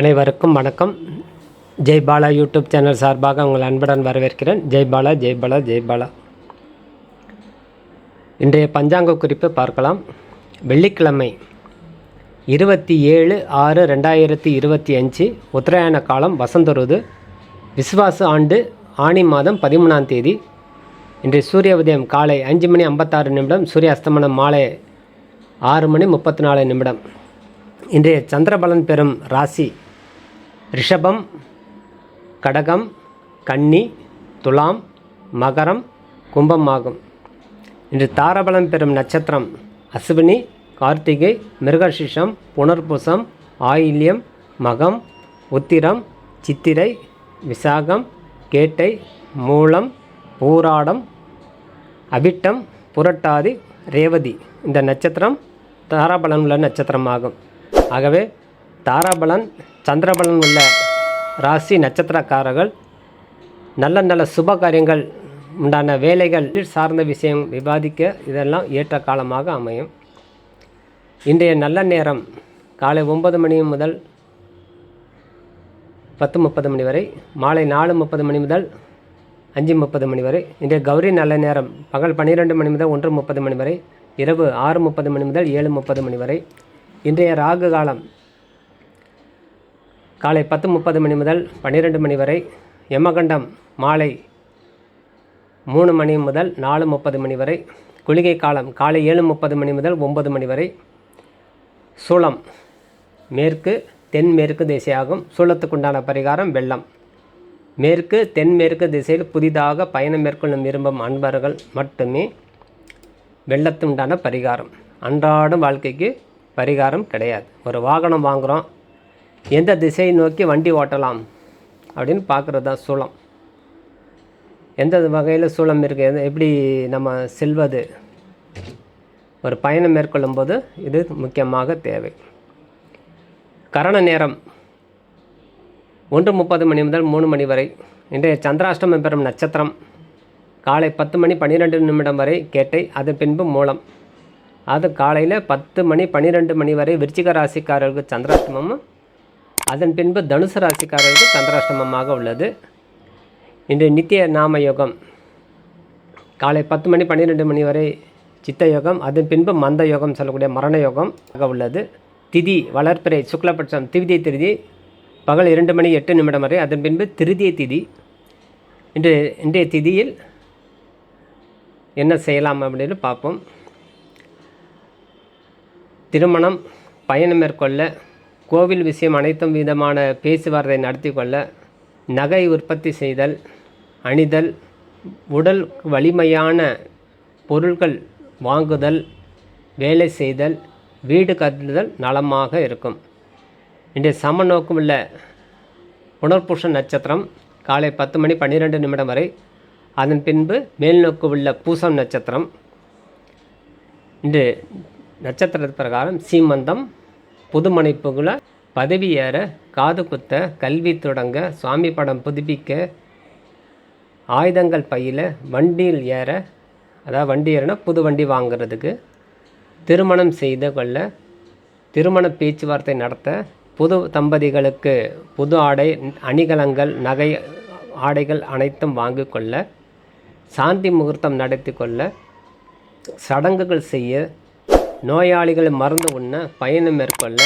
அனைவருக்கும் வணக்கம். Jai Bala YouTube channel சார்பாக உங்கள் அன்புடன் வரவேற்கிறேன். ஜெய் பாலா ஜெய் பாலா ஜெய் பாலா. இன்றைய பஞ்சாங்க குறிப்பு பார்க்கலாம். வெள்ளிக்கிழமை இருபத்தி ஏழு ஆறு ரெண்டாயிரத்தி இருபத்தி அஞ்சு உத்தராயண காலம் வசந்த ருது விசுவாச ஆண்டு ஆணி மாதம் பதிமூணாம் தேதி. இன்றைய சூரிய உதயம் காலை அஞ்சு மணி ஐம்பத்தாறு நிமிடம் சூரிய அஸ்தமனம் மாலை ஆறு மணி முப்பத்தி நாலு நிமிடம். இன்றைய சந்திரபலன் பெறும் ராசி ரிஷபம் கடகம் கன்னி துலாம் மகரம் கும்பம் ஆகும். இன்று தாரபலம் பெறும் நட்சத்திரம் அஸ்வினி கார்த்திகை மிருகசிஷம் புனர்பூசம் ஆயில்யம் மகம் உத்திரம் சித்திரை விசாகம் கேட்டை மூலம் பூராடம் அபிட்டம் புரட்டாதி ரேவதி. இந்த நட்சத்திரம் தாராபலன் உள்ள நட்சத்திரமாகும். ஆகவே தாராபலன் சந்திரபலன் உள்ள ராசி நட்சத்திரக்காரர்கள் நல்ல நல்ல சுப காரியங்கள் உண்டான வேலைகள் சார்ந்த விஷயம் விவாதிக்க இதெல்லாம் ஏற்ற காலமாக அமையும். இன்றைய நல்ல நேரம் காலை ஒன்பது மணி முதல் பத்து முப்பது மணி வரை மாலை நாலு முப்பது மணி முதல் அஞ்சு முப்பது மணி வரை இன்றைய கௌரி நல்ல நேரம் பகல் பன்னிரெண்டு மணி முதல் ஒன்று முப்பது மணி வரை இரவு ஆறு முப்பது மணி முதல் ஏழு முப்பது மணி வரை இன்றைய ராகு காலம் காலை பத்து முப்பது மணி முதல் பன்னிரெண்டு மணி வரை யமகண்டம் மாலை மூணு மணி முதல் நாலு முப்பது மணி வரை குளிகை காலம் காலை ஏழு முப்பது மணி முதல் ஒன்பது மணி வரை சூளம் மேற்கு தென்மேற்கு திசையாகும். சூளத்துக்குண்டான பரிகாரம் வெள்ளம். மேற்கு தென்மேற்கு திசையில் புதிதாக பயணம் மேற்கொள்ளும் விரும்பும் அன்பர்கள் மட்டுமே வெள்ளத்துண்டான பரிகாரம். அன்றாடம் வாழ்க்கைக்கு பரிகாரம் கிடையாது. ஒரு வாகனம் வாங்குகிறோம் எந்த திசையை நோக்கி வண்டி ஓட்டலாம் அப்படின்னு பார்க்குறது தான் சூளம். எந்த வகையில் சூளம் இருக்குது எது எப்படி நம்ம செல்வது? ஒரு பயணம் மேற்கொள்ளும்போது இது முக்கியமாக தேவை. கரண நேரம் ஒன்று முப்பது மணி முதல் மூணு மணி வரை. இன்றைய சந்திராஷ்டமம் பெறும் நட்சத்திரம். காலை பத்து மணி பன்னிரெண்டு நிமிடம் வரை கேட்டை அது பின்பு மூலம். அது காலையில் பத்து மணி பன்னிரெண்டு மணி வரை விருச்சிக ராசிக்காரர்களுக்கு சந்திராஷ்டமமும் அதன் பின்பு தனுசு ராசிக்காரருக்கு சந்திராஷ்டமமாக உள்ளது. இன்று நித்திய நாம யோகம் காலை பத்து மணி பன்னிரெண்டு மணி வரை சித்த யோகம் அதன் பின்பு மந்த யோகம் சொல்லக்கூடிய மரண யோகம் ஆக உள்ளது. திதி வளர்ப்பிறை சுக்லபட்சம் திவிதிய திருதி பகல் இரண்டு மணி எட்டு நிமிடம் வரை அதன் பின்பு திருதிய திதி. இன்று இன்றைய திதியில் என்ன செய்யலாம் அப்படின்னு பார்ப்போம். திருமணம் பயணம் மேற்கொள்ள கோவில் விஷயம் அனைத்தும் விதமான பேச்சுவார்த்தை நடத்தி கொள்ள நகை உற்பத்தி செய்தல் அணிதல் உடல் வலிமையான பொருட்கள் வாங்குதல் வேலை செய்தல் வீடு கட்டுதல் நலமாக இருக்கும். இன்றைய சம நோக்கமுள்ள புனர்புஷ நட்சத்திரம் காலை பத்து மணி பன்னிரெண்டு நிமிடம் வரை அதன் பின்பு மேல் உள்ள பூசம் நட்சத்திரம். இன்று நட்சத்திர பிரகாரம் சீமந்தம் புதுமனைப்புகளை பதவி ஏற காது குத்த கல்வி தொடங்க சுவாமி படம் புதுப்பிக்க ஆயுதங்கள் பையில் வண்டியில் ஏற அதாவது வண்டி ஏறனா புது வண்டி வாங்குறதுக்கு திருமணம் செய்து கொள்ள திருமண பேச்சுவார்த்தை நடத்த புது தம்பதிகளுக்கு புது ஆடை அணிகலங்கள் நகை ஆடைகள் அனைத்தும் வாங்கி கொள்ள சாந்தி முகூர்த்தம் நடத்தி கொள்ள சடங்குகள் செய்ய நோயாளிகள் மருந்து உண்ண பயணம் மேற்கொள்ள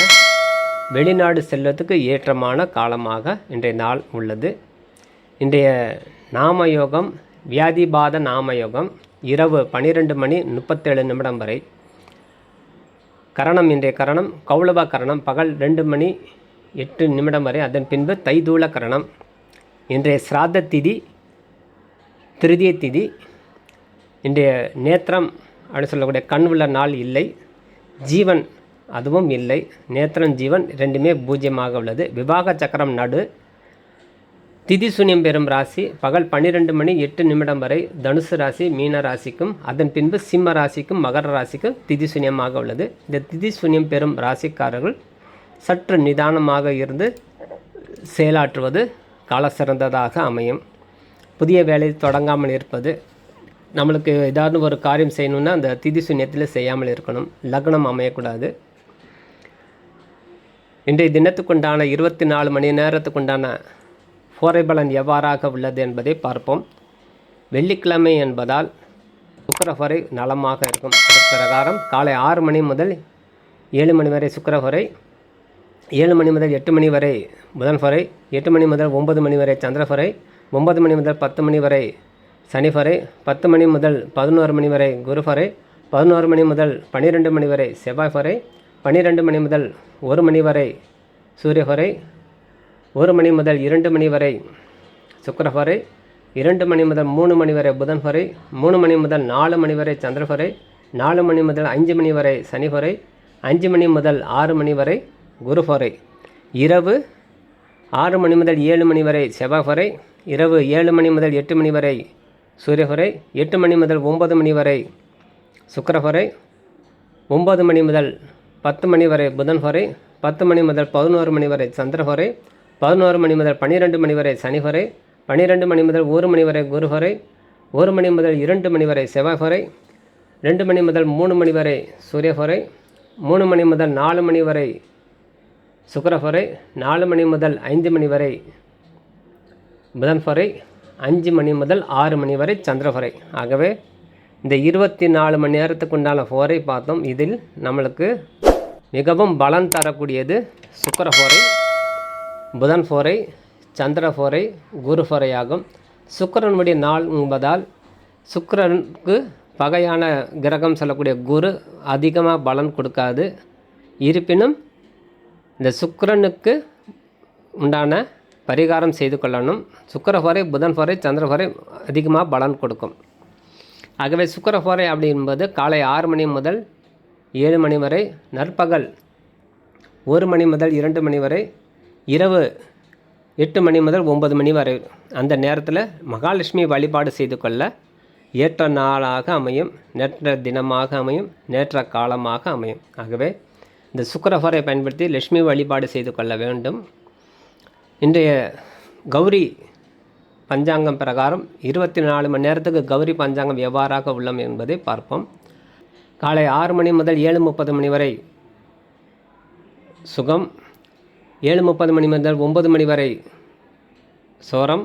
வெளிநாடு செல்வதற்கு ஏற்றமான காலமாக இன்றைய நாள் உள்ளது. இன்றைய நாமயோகம் வியாதிபாத நாமயோகம் இரவு பன்னிரெண்டு மணி முப்பத்தேழு நிமிடம் வரை. கரணம் இன்றைய கரணம் கௌளவ கரணம் பகல் ரெண்டு மணி எட்டு நிமிடம் வரை. அதன் பின்பு தைதூள கரணம். இன்றைய சிராத்த திதி திருதிய திதி. இன்றைய நேத்திரம் அப்படின்னு சொல்லக்கூடிய கண் உள்ள நாள் இல்லை. ஜீவன் அதுவும் இல்லை. நேத்திரம் ஜீவன் ரெண்டுமே பூஜ்யமாக உள்ளது. விவாக சக்கரம் நடு. திதி சூன்யம் பெறும் ராசி. பகல் பன்னிரெண்டு மணி எட்டு நிமிடம் வரை தனுசு ராசி மீன ராசிக்கும் அதன் பின்பு சிம்ம ராசிக்கும் மகர ராசிக்கும் திதி சூன்யமாக உள்ளது. இந்த திதி சூன்யம் பெறும் ராசிக்காரர்கள் சற்று நிதானமாக இருந்து செயலாற்றுவது கால சிறந்ததாக அமையும். புதிய வேலை தொடங்காமல் இருப்பது நம்மளுக்கு ஏதாவது ஒரு காரியம் செய்யணும்னா அந்த திதி சூன்யத்தில் செய்யாமல் இருக்கணும். லக்னம் அமையக்கூடாது. இன்றைய தினத்துக்குண்டான இருபத்தி நாலு மணி நேரத்துக்குண்டான ஃபோரை பலன் எவ்வாறாக உள்ளது என்பதை பார்ப்போம். வெள்ளிக்கிழமை என்பதால் சுக்கரஹொரை நலமாக இருக்கும். பிரகாரம் காலை ஆறு மணி முதல் ஏழு மணி வரை சுக்கரஹொரை ஏழு மணி முதல் எட்டு மணி வரை புதன்ஹோரை எட்டு மணி முதல் ஒன்பது மணி வரை சந்திரஹோரை ஒன்பது மணி முதல் பத்து மணி வரை சனிஃபரை பத்து மணி முதல் பதினோரு மணி வரை குருஃபரை பதினோரு மணி முதல் பன்னிரெண்டு மணி வரை செவ்வாய்ஃபரை பன்னிரெண்டு மணி முதல் ஒரு மணி வரை சூரியஃபரை ஒரு மணி முதல் இரண்டு மணி வரை சுக்கரஃபரை இரண்டு மணி முதல் மூணு மணி வரை புதன் மூணு மணி முதல் நாலு மணி வரை சந்திரஃபரை நாலு மணி முதல் அஞ்சு மணி வரை சனிஃபரை அஞ்சு மணி முதல் ஆறு மணி வரை குருஃபரை இரவு ஆறு மணி முதல் ஏழு மணி வரை செவ்வாய்ஃபரை இரவு ஏழு மணி முதல் எட்டு மணி வரை சூரியஹோரை எட்டு மணி முதல் ஒன்பது மணி வரை சுக்கரஹோரை ஒம்பது மணி முதல் பத்து மணி வரை புதன்ஹொரை பத்து மணி முதல் பதினோரு மணி வரை சந்திரஹொரை பதினோரு மணி முதல் பன்னிரெண்டு மணி வரை சனிஹோரை பன்னிரெண்டு மணி முதல் ஒரு மணி வரை குருஹோரை ஒரு மணி முதல் இரண்டு மணி வரை செவ்வாய்ஹோரை ரெண்டு மணி முதல் மூணு மணி வரை சூரியஹோரை மூணு மணி முதல் நாலு மணி வரை சுக்கரஹோரை நாலு மணி முதல் ஐந்து மணி வரை புதன்ஹோரை அஞ்சு மணி முதல் ஆறு மணி வரை சந்திரஹோரை ஆகவே இந்த இருபத்தி நாலு மணி நேரத்துக்கு உண்டான ஹோரை பார்த்தோம். இதில் நம்மளுக்கு மிகவும் பலன் தரக்கூடியது சுக்கரஹோரை புதன் ஹோரை சந்திர ஹோரை குரு ஹோரை ஆகும் சுக்கரனுடைய நாள் என்பதால் சுக்கரனுக்கு பகையான கிரகம் சொல்லக்கூடிய குரு அதிகமாக பலன் கொடுக்காது. இருப்பினும் இந்த சுக்கரனுக்கு உண்டான பரிகாரம் செய்து கொள்ளணும். சுக்கரஹோரை புதன் ஹோரை சந்திரஹோரை அதிகமாக பலன் கொடுக்கும். ஆகவே சுக்கரஹோரை அப்படி என்பது காலை ஆறு மணி முதல் ஏழு மணி வரை நற்பகல் ஒரு மணி முதல் இரண்டு மணி வரை இரவு எட்டு மணி முதல் ஒன்பது மணி வரை அந்த நேரத்தில் மகாலட்சுமி வழிபாடு செய்து கொள்ள ஏற்ற நாளாக அமையும் நேற்ற தினமாக அமையும் நேற்ற காலமாக அமையும். ஆகவே இந்த சுக்கரஹோரை பயன்படுத்தி லட்சுமி வழிபாடு செய்து கொள்ள வேண்டும். இன்றைய கௌரி பஞ்சாங்கம் பிரகாரம் இருபத்தி நாலு மணி நேரத்துக்கு கௌரி பஞ்சாங்கம் எவ்வாறாக உள்ளம் என்பதை பார்ப்போம். காலை ஆறு மணி முதல் ஏழு முப்பது மணி வரை சுகம் ஏழு முப்பது மணி முதல் ஒம்பது மணி வரை சோரம்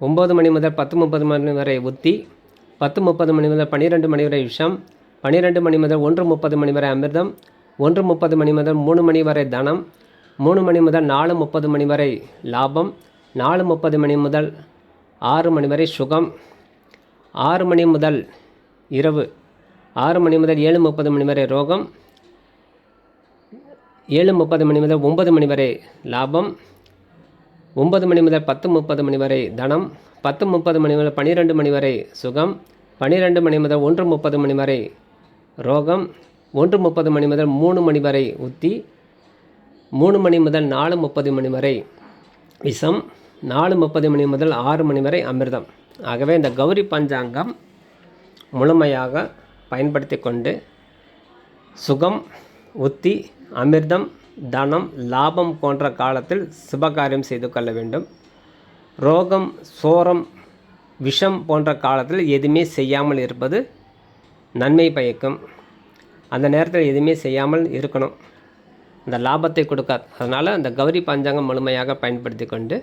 ஒம்பது மணி முதல் பத்து முப்பது மணி வரை உத்தி பத்து முப்பது மணி முதல் பன்னிரெண்டு மணி வரை விஷம் பன்னிரெண்டு மணி முதல் ஒன்று முப்பது மணி வரை அமிர்தம் ஒன்று முப்பது மணி முதல் மூணு மணி வரை தனம் மூணு மணி முதல் நாலு முப்பது மணி வரை லாபம் நாலு முப்பது மணி முதல் ஆறு மணி வரை சுகம் ஆறு மணி முதல் இரவு ஆறு மணி முதல் ஏழு முப்பது மணி வரை ரோகம் ஏழு முப்பது மணி முதல் ஒன்பது மணி வரை லாபம் ஒன்பது மணி முதல் பத்து முப்பது மணி வரை தனம் பத்து முப்பது மணி முதல் பன்னிரெண்டு மணி வரை சுகம் பன்னிரெண்டு மணி முதல் ஒன்று முப்பது மணி வரை ரோகம் ஒன்று முப்பது மணி முதல் மூணு மணி வரை உத்தி மூணு மணி முதல் நாலு முப்பது மணி வரை விஷம் நாலு முப்பது மணி முதல் ஆறு மணி வரை அமிர்தம். ஆகவே இந்த கௌரி பஞ்சாங்கம் முழுமையாக பயன்படுத்தி கொண்டு சுகம் உத்தி அமிர்தம் தனம் லாபம் போன்ற காலத்தில் சுபகாரியம் செய்து கொள்ள வேண்டும். ரோகம் சோரம் விஷம் போன்ற காலத்தில் எதுவுமே செய்யாமல் இருப்பது நன்மை பயக்கும். அந்த நேரத்தில் எதுவுமே செய்யாமல் இருக்கணும். அந்த லாபத்தை கொடுக்காது. அதனால் அந்த கௌரி பஞ்சாங்கம் முழுமையாக பயன்படுத்தி கொண்டு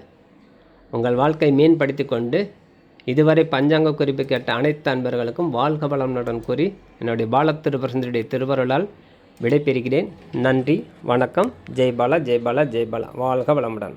உங்கள் வாழ்க்கை மேம்படுத்தி கொண்டு இதுவரை பஞ்சாங்க குறிப்பு கேட்ட அனைத்து அன்பர்களுக்கும் வாழ்க வளமுடன் கூறி என்னுடைய பாலத்திருபரசனுடைய திருவருளால் விடைபெறுகிறேன். நன்றி வணக்கம். ஜெய்பாலா ஜெய்பாலா ஜெய்பாலா வாழ்க வளமுடன்.